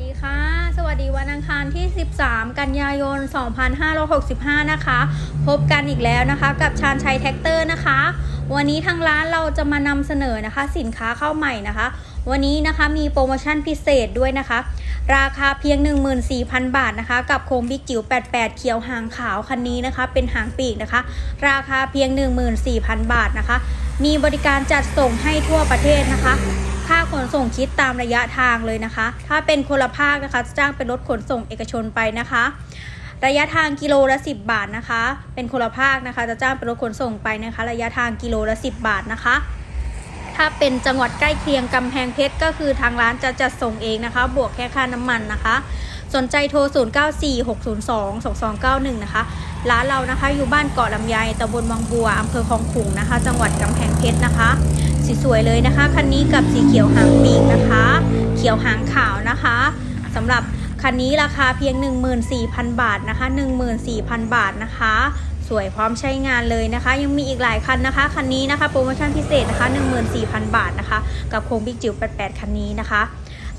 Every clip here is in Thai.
ดีค่ะ สวัสดีวันอังคารที่ 13 กันยายน 2565 นะคะ พบกันอีกแล้วนะคะ กับชาญชัยแท็กเตอร์นะคะ วันนี้ทางร้านเราจะมานำเสนอนะคะ สินค้าเข้าใหม่นะคะ วันนี้นะคะมีโปรโมชั่นพิเศษด้วยนะคะ ราคาเพียง 14,000 บาทนะคะ กับโคมบิ๊กจิ๋ว 88 เขียวหางขาวคันนี้นะคะ เป็นหางปีกนะคะ ราคาเพียง 14,000 บาทนะคะ มีบริการจัดส่งให้ทั่วประเทศนะคะ ค่าขนส่งคิดตามระยะทางเลยนะคะ ถ้าเป็นคนละภาคนะคะจะจ้างเป็นรถขนส่งเอกชนไปนะคะ ระยะทางกิโลละ 10 บาทนะคะ เป็นคนละภาคนะคะ จะจ้างเป็นรถขนส่งไปนะคะ ระยะทางกิโลละ 10 บาทนะคะ ถ้าเป็นจังหวัดใกล้เคียงกำแพงเพชรก็คือทางร้านจะจัดส่งเองนะคะ บวกแค่ค่าน้ำมันนะคะ สนใจโทร 0946022291 นะคะ ร้านเรานะคะอยู่บ้านเกาะลำไยตำบลวังบัวอำเภอคลองขุงนะคะ จังหวัดกำแพงเพชรนะคะ สวยเลยนะคะ คันนี้กับสีเขียวหางปีกนะคะ เขียวหางขาวนะคะสำหรับคันนี้ราคาเพียง 14,000 บาทนะคะ 14,000 บาทนะคะ สวยพร้อมใช้งานเลยนะคะ ยังมีอีกหลายคันนะคะ คันนี้นะคะโปรโมชั่นพิเศษนะคะ 14,000 บาทนะคะ กับโครงบิ๊กจิ๋ว 88 คันนี้นะคะ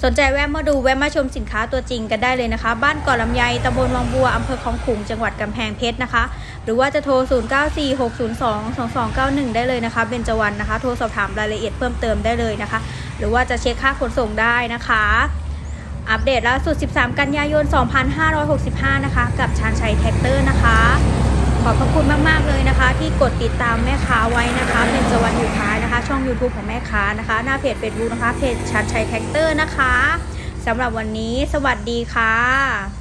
สนใจแวะมาดูแวะมาชมสินค้าตัวจริงกันได้เลยนะคะ บ้านเกาะลำไยตำบลวังบัวอำเภอคลองขุงจังหวัดกำแพงเพชรนะคะ หรือว่าจะโทร 0946022291 ได้เลยนะคะเบญจวรรณนะคะ โทรสอบถามรายละเอียดเพิ่มเติมได้เลยนะคะ หรือว่าจะเช็คค่าขนส่งได้นะคะอัปเดตล่าสุด 13 กันยายน 2565 นะคะ กับชาญชัยแท็กเตอร์นะคะ ขอบพระคุณมากๆเลยนะคะ ที่กดติดตามแม่ค้าไว้นะคะ เป็นจวันอยู่ท้ายนะคะ ช่อง YouTube ของแม่ค้านะคะ หน้าเพจ Facebook นะคะเพจชัดชัยแท็กเตอร์นะคะสำหรับวันนี้สวัสดีค่ะ